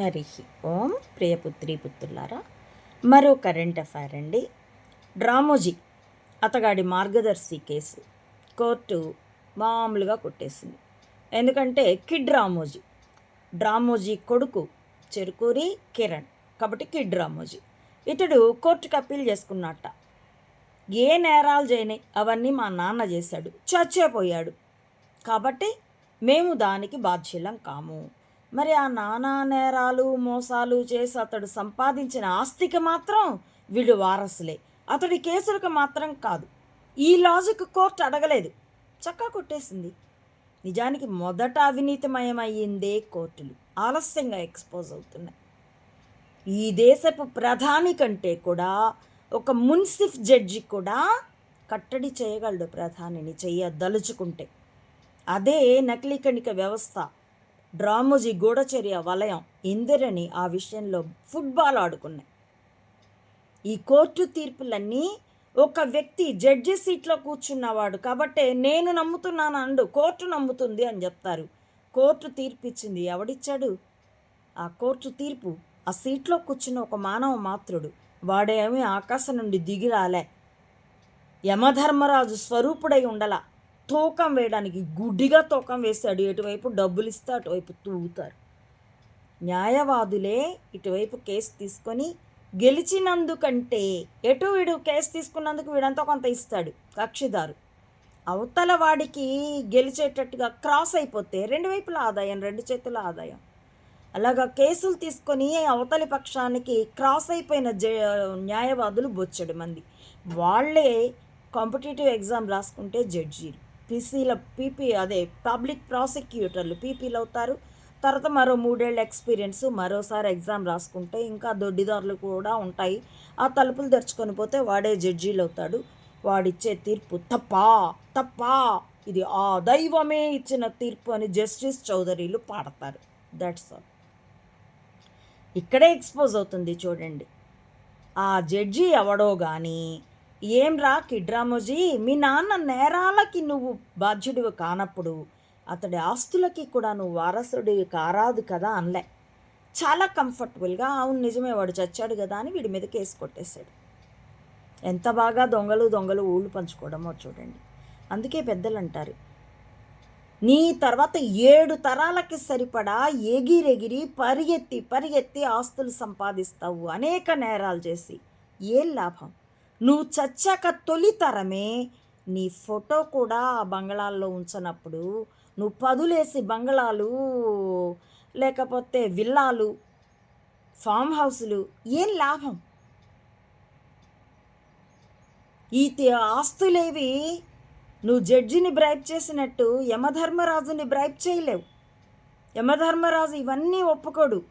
హరి ఓం ప్రియపుత్రి పుత్రులారా మరో current affair అండి. డ్రామోజీ అతగాడి మార్గదర్శి case court మామూలుగా కొట్టేసింది. ఎందుకంటే కిడ్ రామోజీ డ్రామోజీ కొడుకు చెరుకూరి కిరణ్ కాబట్టి కిడ్ రామోజీ. ఇతడు కోర్టుకు అప్పీల్ చేసుకున్నట్ట. ఏ నేరాలు చేయని అవన్నీ మా నాన్న చేశాడు చచ్చేపోయాడు. కాబట్టి మేము దానికి బాధ్యులం కాము. మరి ఆ నానా నేరాలు మోసాలు చేసి అతడు సంపాదించిన ఆస్తికి మాత్రం వీళ్ళు వారసులే. అతడి కేసులకు మాత్రం కాదు. ఈ లాజిక్ కోర్టు అడగలేదు. చక్కా కొట్టేసింది. నిజానికి మొదట అవినీతిమయమయ్యిందే కోర్టులు. ఆలస్యంగా ఎక్స్పోజ్ అవుతున్నాయి. ఈ దేశపు ప్రధాని కంటే కూడా ఒక మున్సిఫ్ జడ్జి కూడా కట్టడి చేయగలడు ప్రధానిని చెయ్యదలుచుకుంటే. అదే నకిలీ కణిక వ్యవస్థ. డ్రామోజీ గూఢచర్య వలయం ఇందిరని ఆ విషయంలో ఫుట్బాల్ ఆడుకున్నాయి. ఈ కోర్టు తీర్పులన్నీ ఒక వ్యక్తి జడ్జి సీట్లో కూర్చున్నవాడు కాబట్టే నేను నమ్ముతున్నాను అండు కోర్టు నమ్ముతుంది అని చెప్తారు. కోర్టు తీర్పు ఇచ్చింది ఎవడిచ్చాడు? ఆ కోర్టు తీర్పు ఆ సీట్లో కూర్చున్న ఒక మానవ మాత్రుడు. వాడేమీ ఆకాశం నుండి దిగి రాలే. యమధర్మరాజు స్వరూపుడై ఉండలా. తూకం వేయడానికి గుడ్డిగా తూకం వేస్తాడు. ఎటువైపు డబ్బులు ఇస్తే అటువైపు తూగుతారు న్యాయవాదులే ఇటువైపు కేసు తీసుకొని గెలిచినందుకంటే ఎటు వీడు కేసు తీసుకున్నందుకు వీడంతా కొంత ఇస్తాడు కక్షిదారు. అవతల వాడికి గెలిచేటట్టుగా క్రాస్ అయిపోతే రెండు వైపుల ఆదాయం రెండు చేతుల ఆదాయం. అలాగా కేసులు తీసుకొని అవతలి పక్షానికి క్రాస్ అయిపోయిన జ న్యాయవాదులు బొచ్చడు మంది. వాళ్ళే కాంపిటేటివ్ ఎగ్జామ్ రాసుకుంటే జడ్జీలు. పీసీల పీపీ అదే పబ్లిక్ ప్రాసిక్యూటర్లు పీపీలు అవుతారు. తర్వాత మరో మూడేళ్ళ ఎక్స్పీరియన్స్ మరోసారి ఎగ్జామ్ రాసుకుంటే ఇంకా దొడ్డిదారులు కూడా ఉంటాయి. ఆ తలుపులు తెరుచుకొని పోతే వాడే జడ్జీలు అవుతాడు. వాడిచ్చే తీర్పు తప్పా తప్పా ఇది ఆ దైవమే ఇచ్చిన తీర్పు అని జస్టిస్ చౌదరీలు పాడతారు. దట్స్ ఆల్ ఇక్కడే ఎక్స్పోజ్ అవుతుంది చూడండి. ఆ జడ్జి ఎవడో కానీ ఏం రా కిడ్రామోజీ? మీ నాన్న నేరాలకి నువ్వు బాధ్యుడివి కానప్పుడు అతడి ఆస్తులకి కూడా నువ్వు వారసుడివి కారాదు కదా అనలే. చాలా కంఫర్టబుల్గా అవును నిజమే వాడు చచ్చాడు కదా అని వీడి మీద కేసు కొట్టేశాడు. ఎంత బాగా దొంగలు దొంగలు ఊళ్ళు పంచుకోవడమో చూడండి. అందుకే పెద్దలు అంటారు నీ తర్వాత ఏడు తరాలకి సరిపడా ఎగిరెగిరి పరిగెత్తి పరిగెత్తి ఆస్తులు సంపాదిస్తావు. అనేక నేరాలు చేసి ఏం లాభం? నువ్వు చచ్చాక తొలి తరమే. నీ ఫోటో కూడా ఆ బంగళాల్లో ఉంచనప్పుడు నువ్వు పదులేసి బంగళాలు లేకపోతే విల్లాలు ఫామ్ హౌసులు ఏం లాభం? ఈ ఆస్తులేవి నువ్వు జడ్జిని బ్రైబ్ చేసినట్టు యమధర్మరాజుని బ్రైబ్ చేయలేవు. యమధర్మరాజు ఇవన్నీ ఒప్పుకోడు.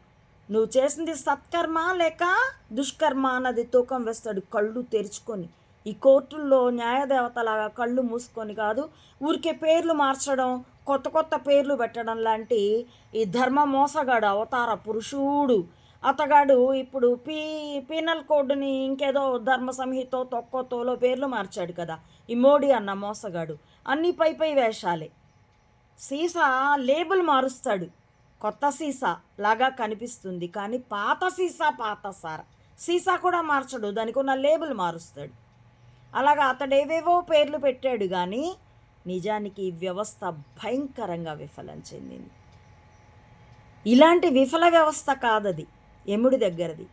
నువ్వు చేసింది సత్కర్మ లేక దుష్కర్మ అన్నది తూకం వేస్తాడు కళ్ళు తెరుచుకొని. ఈ కోర్టుల్లో న్యాయదేవతలాగా కళ్ళు మూసుకొని కాదు ఊరికే పేర్లు మార్చడం కొత్త కొత్త పేర్లు పెట్టడం లాంటి ఈ ధర్మ మోసగాడు అవతార పురుషుడు. అతగాడు ఇప్పుడు పీ పీనల్ కోడ్ని ఇంకేదో ధర్మ సంహితో తొక్కోతోలో పేర్లు మార్చాడు కదా. ఈ మోడీ అన్న మోసగాడు. అన్ని పై పై వేషాలే. సీసా లేబుల్ మారుస్తాడు. కొత్త సీసా లాగా కనిపిస్తుంది. కానీ పాత సీసా పాత సార. సీసా కూడా మార్చడు. దానికి ఉన్న లేబుల్ మారుస్తాడు. అలాగా అతడు ఏవేవో పేర్లు పెట్టాడు కానీ నిజానికి ఈ వ్యవస్థ భయంకరంగా విఫలం చెందింది. ఇలాంటి విఫల వ్యవస్థ కాదది. ఎముడి దగ్గరది.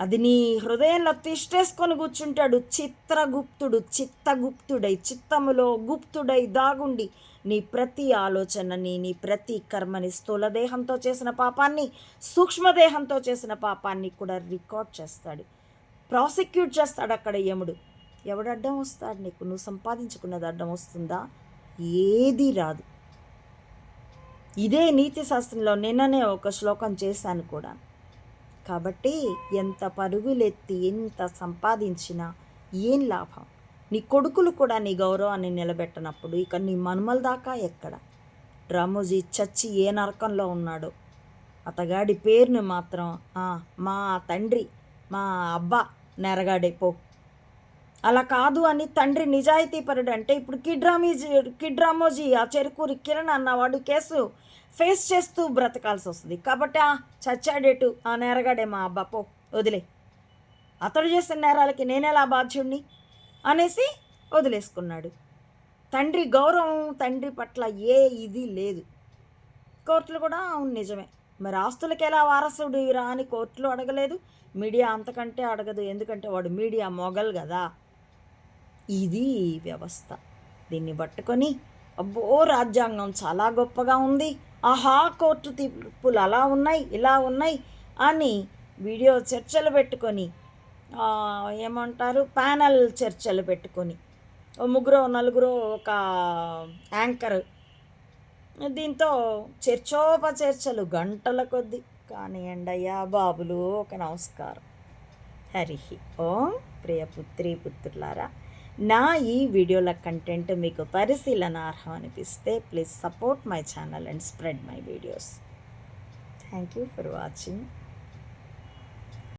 అది నీ హృదయంలో తిష్టేసుకొని కూర్చుంటాడు. చిత్రగుప్తుడు చిత్తగుప్తుడై చిత్తములో గుప్తుడై దాగుండి నీ ప్రతి ఆలోచనని నీ ప్రతి కర్మని స్థూలదేహంతో చేసిన పాపాన్ని సూక్ష్మదేహంతో చేసిన పాపాన్ని కూడా రికార్డ్ చేస్తాడు. ప్రాసిక్యూట్ చేస్తాడు అక్కడ యముడు. ఎవడు అడ్డం వస్తాడు నీకు? నువ్వు సంపాదించుకున్నది అడ్డం వస్తుందా? ఏది రాదు. ఇదే నీతి శాస్త్రంలో నిన్ననే ఒక శ్లోకం చేశాను కూడా. కాబట్టి ఎంత పరుగులెత్తి ఎంత సంపాదించినా ఏం లాభం? నీ కొడుకులు కూడా నీ గౌరవాన్ని నిలబెట్టనప్పుడు ఇక నీ మనుమల దాకా ఎక్కడ? రామోజీ చచ్చి ఏ నరకంలో ఉన్నాడో? అతగాడి పేరుని మాత్రం మా తండ్రి మా అబ్బా నెరగాడే పో. అలా కాదు అని తండ్రి నిజాయితీపరుడు అంటే ఇప్పుడు కిడ్ రామీజీ కిడ్ రామోజీ ఆ చెరుకూరి కిరణ్ అన్నవాడు కేసు ఫేస్ చేస్తూ బ్రతకాల్సి వస్తుంది. కాబట్టి ఆ చచ్చాడేటు ఆ నేరగాడే మా అబ్బా పో వదిలే. అతడు చేసిన నేరాలకి నేనేలా బాధ్యుణ్ణి? అనేసి వదిలేసుకున్నాడు. తండ్రి గౌరవం తండ్రి పట్ల ఏ ఇది లేదు. కోర్టులు కూడా అవును నిజమే. మరి ఆస్తులకి ఎలా వారసుడు రా అని కోర్టులు అడగలేదు. మీడియా అంతకంటే అడగదు. ఎందుకంటే వాడు మీడియా మొగల్ కదా ఇది వ్యవస్థ. దీన్ని పట్టుకొని అబ్బో రాజ్యాంగం చాలా గొప్పగా ఉంది. ఆహా కోర్టు తీర్పులు అలా ఉన్నాయి ఇలా ఉన్నాయి అని వీడియో చర్చలు పెట్టుకొని ఏమంటారు ప్యానల్ చర్చలు పెట్టుకొని ఓ ముగ్గురు నలుగురు ఒక యాంకర్ దీంతో చర్చోపచర్చలు గంటల కొద్దీ. కానివ్వండి అయ్యా బాబులు ఒక నమస్కారం. హరి ఓం ప్రియపుత్రి పుత్రులారా. నా ఈ వీడియోల కంటెంట్ మీకు పరిశీలనార్హం అనిపిస్తే please support my channel and spread my videos thank you for watching